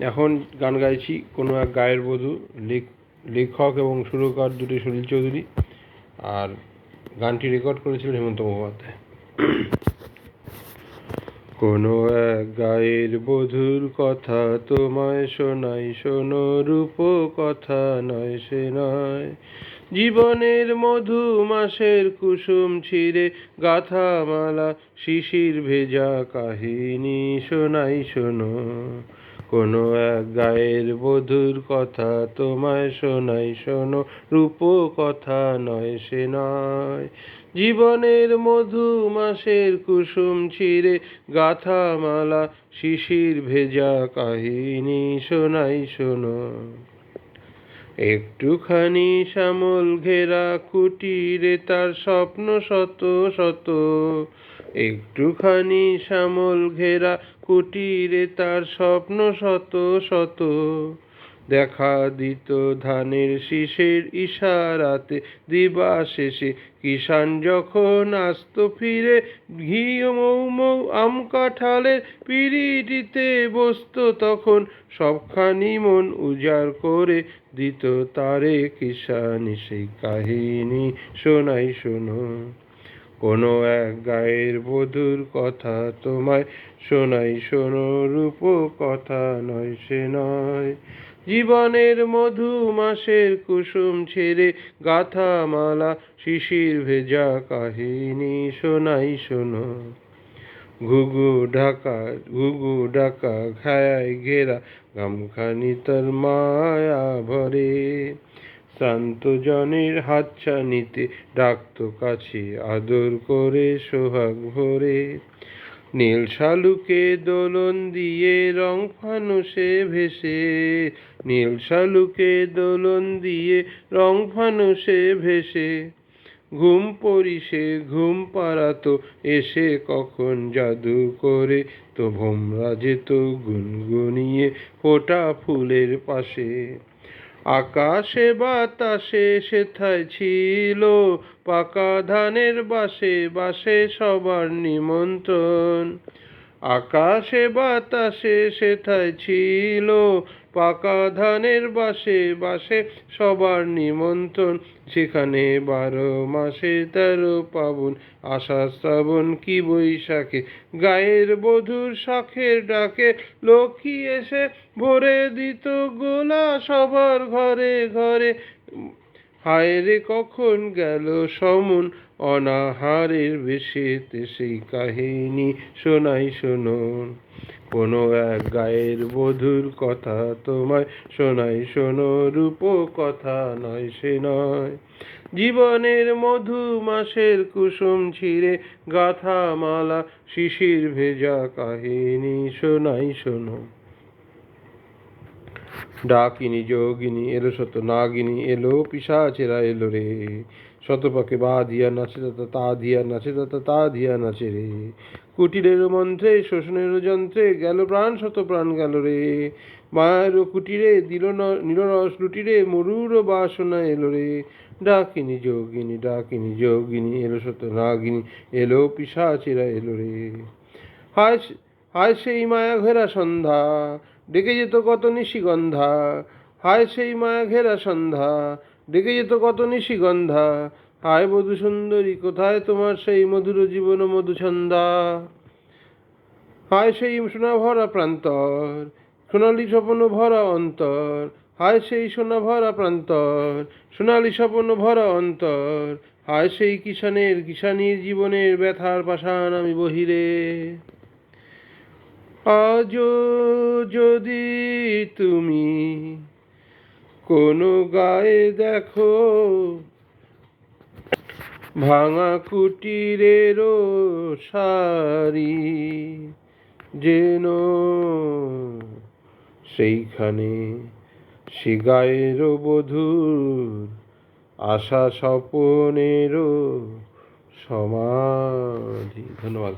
এখন গান গাইছি কোনো এক গায়ের বধূ, লেখ- লেখক এবং সুরকার দুটি সুনীল চৌধুরী আর গানটি রেকর্ড করেছিলেন হেমন্ত মুখোপাধ্যায়। কোনো এক গায়ের বধুর কথা তোমায় শোনাই, শোনো রূপ কথা নয়, সে নয়। জীবনের মধু মাসের কুসুম ছিঁড়ে গাথা মালা শিশির ভেজা কাহিনী শোনাই, শোনো। কোনো এক গায়ের বধুর কথা তোমায় শোনাই, শোনো, রূপ কথা নয়, সে নয়। জীবনের মধু মাসের কুসুম ছিঁড়ে গাথা মালা শিশির ভেজা কাহিনী শোনাই, শোনো। একটুখানি শ্যামল ঘেরা কুটিরে তার স্বপ্ন শত শত একটুখানি শ্যামল ঘেরা কুটিরে তার স্বপ্ন শত শত। দেখা দিত ধানের শীষের ইশারাতে, দিবা শেষে। কিষান যখন আসত ফিরে ঘি মৌ মৌ, আম কাঁঠালের পিড়িটিতে বসত তখন। সবখানি মন উজাড় করে দিত তারে কিষানি সেই কাহিনী শোনাই শোনো। কোনো এক গায়ের বধুর কথা তোমায় শোনাই, শোনো রূপ কথা নয়, সে নয়। জীবনের মধু মাসের কুসুম ছেড়ে গাথা মালা শিশির ভেজা কাহিনী শোনাই, শোনো। ঘুঘু ঢাকা ঘুঘু ঢাকা খায় ঘেরা, গামখানি তার মায়া ভরে। শ্রান্ত জনের হাতছানিতে ডাকতো কাছে, আদর করে সোহাগ ভরে। নীল শালুকে দোলন দিয়ে রং ফানুসে ভেসে, নীল শালুকে দোলন দিয়ে রং ফানুসে ভেসে। ঘুম পরিসে ঘুম পাড়াতো এসে কখন জাদু করে, তো ভোমরা যেত গুনগুনিয়ে ফোটা ফুলের পাশে। আকাশে বাতাসে সেথায় ছিল পাকা ধানের বাসে বাসে সবার নিমন্ত্রণ। আকাশে বাতাসে সেথায় ছিল, পাকা ধানের বাসে বাসে সবার নিমন্ত্রণ। সেখানে বারো মাসে তেরো পাবন, আষাঢ় শ্রাবণ কি বৈশাখে। গায়ের বধুর শাখের ডাকে লক্ষ্মী এসে ভরে দিত গোলা সবার ঘরে ঘরে। হায় রে কখন গেল সমন, অনাহারের বেশেতে সেই কাহিনী শোনাই শুনুন। কোনো এক গায়ের বধুর কথা তোমায় শোনাই শোনো, রূপ কথা নয় সে নয়। জীবনের মধু মাসের কুসুম ছিঁড়ে গাথা মালা শিশির ভেজা কাহিনী শোনাই শোনো। ডাকিনী যোগিনী, এলো শত নাগিনী, এলো পিসাচেরা, এলো রে। শতপাকে বা দিয়া নাচে দাতা, তা দিয়া নাচে দাতা, তা দিয়া নাচে রে। কুটিরের মন্ত্রে শোষণের যন্ত্রে, গেল প্রাণ, শত প্রাণ গেল রে। মায়ের কুটিরে, দিল নীলরস লুটিরে, মরুর বাসনা এলো রে। ডাকিনী যোগিনী, ডাকিনি যোগিনী, এলো শত নাগিনী, এলো পিসাচেরা, এলো রে। হায় হায় সেই মায়া ঘেরা সন্ধ্যা ডেকে যেত কত নিশিগন্ধা, হায় সেই মায়া ঘেরা সন্ধ্যা ডেকে যেত কত নিশিগন্ধা, হায় মধু সুন্দরী, কোথায় তোমার সেই মধুর জীবন মধুছন্দা হায় সেই সোনা ভরা প্রান্তর, সোনালি স্বপ্ন ভরা অন্তর, হায় সেই সোনা ভরা প্রান্তর, সোনালি স্বপ্ন ভরা অন্তর, হায় সেই কিষানের কিষানির জীবনের ব্যথার পাষাণ আমি বহিরে। আজও যদি তুমি কোনো গায়ে দেখো ভাঙা কুটিরেরও সারি যেন সেইখানে সে গায়েরও বধুর আশা স্বপনেরও সমাধি। ধন্যবাদ।